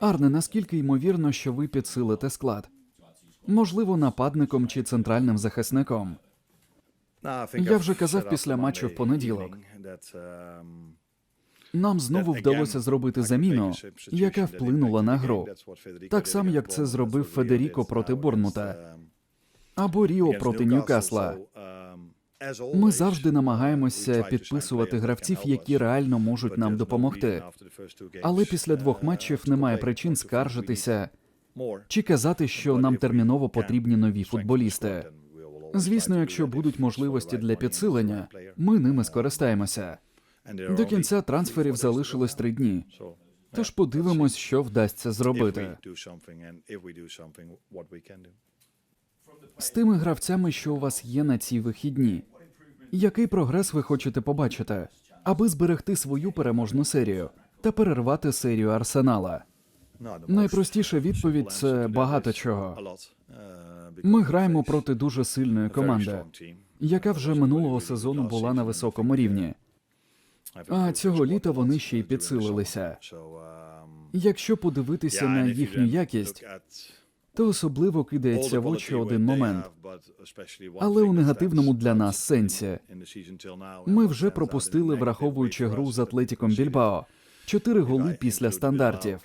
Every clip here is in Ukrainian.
Арне, наскільки ймовірно, що ви підсилите склад? Можливо, нападником чи центральним захисником. Я вже казав після матчу в понеділок. Нам знову вдалося зробити заміну, яка вплинула на гру. Так само, як це зробив Федеріко проти Борнмута. Або Ріо проти Ньюкасла. Ми завжди намагаємося підписувати гравців, які реально можуть нам допомогти. Але після двох матчів немає причин скаржитися чи казати, що нам терміново потрібні нові футболісти. Звісно, якщо будуть можливості для підсилення, ми ними скористаємося. До кінця трансферів залишилось три дні. Тож подивимось, що вдасться зробити. З тими гравцями, що у вас є на ці вихідні. Який прогрес ви хочете побачити, аби зберегти свою переможну серію та перервати серію Арсенала? Найпростіша відповідь це багато чого. Ми граємо проти дуже сильної команди, яка вже минулого сезону була на високому рівні. А цього літа вони ще й підсилилися. Якщо подивитися на їхню якість, то особливо кидається в очі один момент. Але у негативному для нас сенсі. Ми вже пропустили, враховуючи гру з Атлетіком Більбао, чотири голи після стандартів.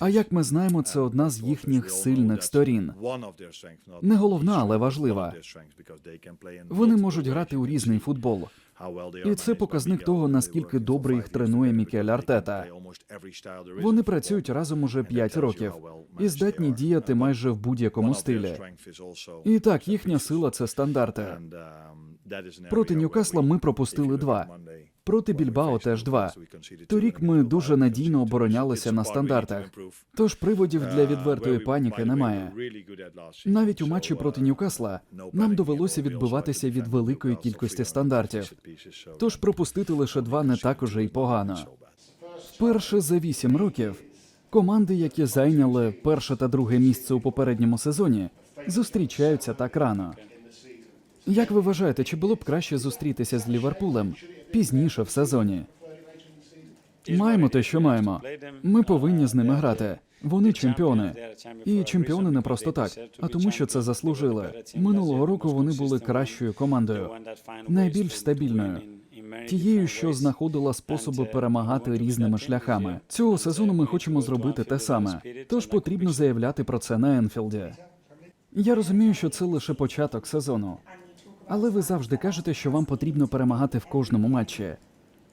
А як ми знаємо, це одна з їхніх сильних сторін. Не головна, але важлива. Вони можуть грати у різний футбол. І це показник того, наскільки добре їх тренує Мікель Артета. Вони працюють разом уже 5 років і здатні діяти майже в будь-якому стилі. І так, їхня сила це стандарти. Проти Ньюкасла ми пропустили два. Проти Більбао теж два. Торік ми дуже надійно оборонялися на стандартах. Тож приводів для відвертої паніки немає. Навіть у матчі проти Ньюкасла нам довелося відбиватися від великої кількості стандартів. Тож пропустити лише два не так уже й погано. Вперше за вісім років команди, які зайняли перше та друге місце у попередньому сезоні, зустрічаються так рано. Як ви вважаєте, чи було б краще зустрітися з Ліверпулем пізніше в сезоні? Маємо те, що маємо. Ми повинні з ними грати. Вони чемпіони. І чемпіони не просто так, а тому, що це заслужили. Минулого року вони були кращою командою, найбільш стабільною. Тією, що знаходила способи перемагати різними шляхами. Цього сезону ми хочемо зробити те саме. Тож потрібно заявляти про це на Енфілді. Я розумію, що це лише початок сезону, але ви завжди кажете, що вам потрібно перемагати в кожному матчі.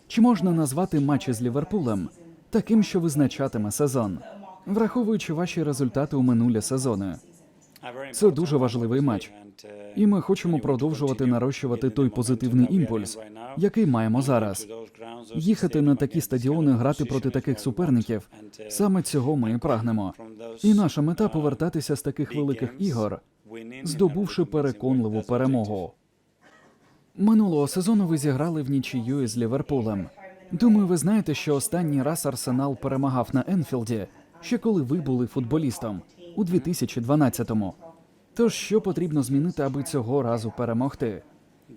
Чи можна назвати матчі з Ліверпулем таким, що визначатиме сезон, враховуючи ваші результати у минулі сезони? Це дуже важливий матч, І ми хочемо продовжувати нарощувати той позитивний імпульс, який маємо зараз. Їхати на такі стадіони, грати проти таких суперників. Саме цього ми і прагнемо. І наша мета повертатися з таких великих ігор, здобувши переконливу перемогу. Минулого сезону ви зіграли в нічию із Ліверпулем. Думаю, ви знаєте, що останній раз Арсенал перемагав на Енфілді, ще коли ви були футболістом у 2012-му. Тож що потрібно змінити, аби цього разу перемогти?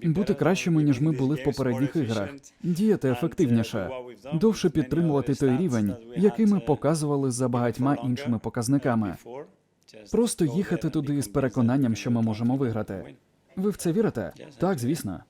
Бути кращими, ніж ми були в попередніх іграх, діяти ефективніше, довше підтримувати той рівень, який ми показували за багатьма іншими показниками. Просто їхати туди з переконанням, що ми можемо виграти. Ви в це вірите? Так, звісно.